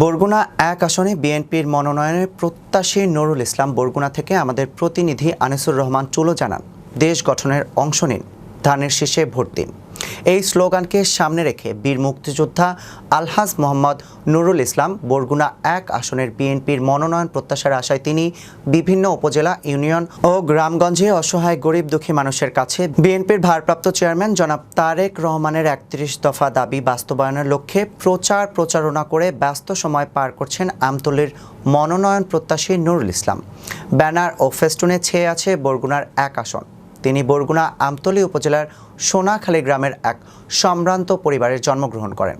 বরগুনা এক আসনে বিএনপির মনোনয়নের প্রত্যাশী নুরুল ইসলাম বরগুনা থেকে আমাদের প্রতিনিধি আনিসুর রহমান চুলো জানান। দেশ গঠনের অংশ নিন। ধানের শেষে ভোট দিন। এই স্লোগানকে সামনে রেখে বীর মুক্তিযোদ্ধা আলহাজ মোহাম্মদ নুরুল ইসলাম, বরগুনা এক আসনের বিএনপির মনোনয়ন প্রত্যাশার আশায় তিনি বিভিন্ন উপজেলা, ইউনিয়ন ও গ্রামগঞ্জে অসহায়, গরিব, দুঃখী মানুষের কাছে বিএনপির ভারপ্রাপ্ত চেয়ারম্যান জনাব তারেক রহমানের একত্রিশ দফা দাবি বাস্তবায়নের লক্ষ্যে প্রচার প্রচারণা করে ব্যস্ত সময় পার করছেন আমতলির মনোনয়ন প্রত্যাশী নুরুল ইসলাম। ব্যানার ও ফেস্টুনে ছেয়ে আছে বরগুনার এক আসন। তিনি বরগুনা আমতলী উপজেলার সোনাখালী গ্রামের এক সম্ভ্রান্ত পরিবারে জন্মগ্রহণ করেন।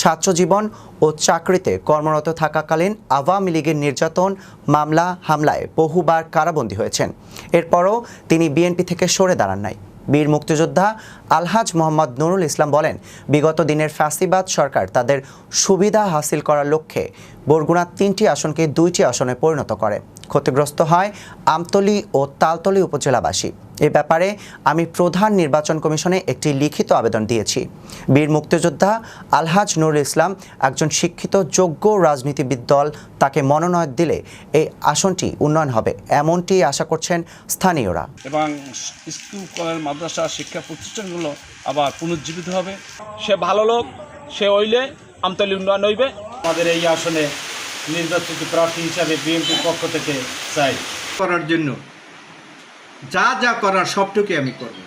ছাত্র জীবন ও চাকরিতে কর্মরত থাকাকালীন আওয়ামী লীগের নির্যাতন, মামলা, হামলায় বহুবার কারাবন্দী হয়েছেন। এরপরও তিনি বিএনপি থেকে সরে দাঁড়ান নাই। বীর মুক্তিযোদ্ধা আলহাজ মোহাম্মদ নুরুল ইসলাম বলেন, বিগত দিনের ফ্যাসিবাদ সরকার তাদের সুবিধা হাসিল করার লক্ষ্যে বরগুনা তিনটি আসনকে দুইটি আসনে পরিণত করে। ক্ষতিগ্রস্ত হয় আমতলী ও তালতলী উপজেলাবাসী। এ ব্যাপারে আমি প্রধান নির্বাচন কমিশনে একটি লিখিত আবেদন দিয়েছি। বীর মুক্তিযোদ্ধা আলহাজ নুরুল ইসলাম একজন শিক্ষিত যোগ্য রাজনীতিবিদ দল তাকে মনোনয়ন দিলে এই আসনটি উন্নয়ন হবে এমনটি আশা করছেন স্থানীয়রা। এবং স্কুল কলেজ মাদ্রাসা শিক্ষা প্রতিষ্ঠানগুলো আবার পুনর্জীবিত হবে। সে ভালো লোক সে হইলে আমতলী উন্নয়ন হইবে। আমাদের এই আসনে নির্বাচিত প্রার্থী হিসাবে বিএনপির পক্ষ থেকে চাই। করার জন্য যা যা করার সবটুকু আমি করব।